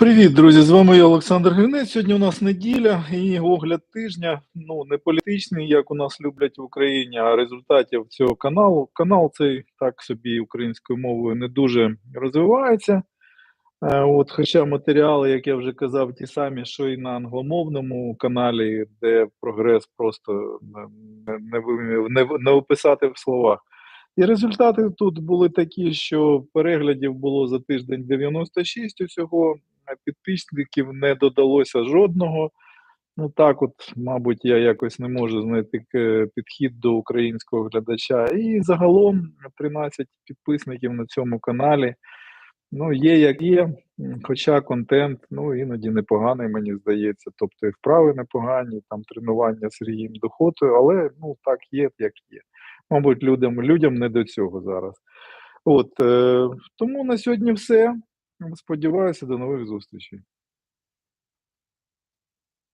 Привіт, друзі! З вами я Олександр Гринець. Сьогодні у нас неділя і огляд тижня. Ну не політичний, як у нас люблять в Україні, а результатів цього каналу. Канал цей так собі українською мовою не дуже розвивається. Е, От, хоча матеріали, як я вже казав, ті самі, що і на англомовному каналі, де прогрес просто не, не, не, не описати в словах. І результати тут були такі, що переглядів було за тиждень 96 усього, підписників не додалося жодного. Ну так, от, мабуть, я якось не можу знайти е, підхід до українського глядача. І загалом 13 підписників на цьому каналі. Ну, є як є, хоча контент ну, іноді непоганий, мені здається. Тобто і вправи непогані, там тренування з Сергієм Дохотою, але ну так є, як є. Мабуть, людям, людям не до цього зараз. От, е, тому на сьогодні все. Сподіваюся, до нових зустрічей.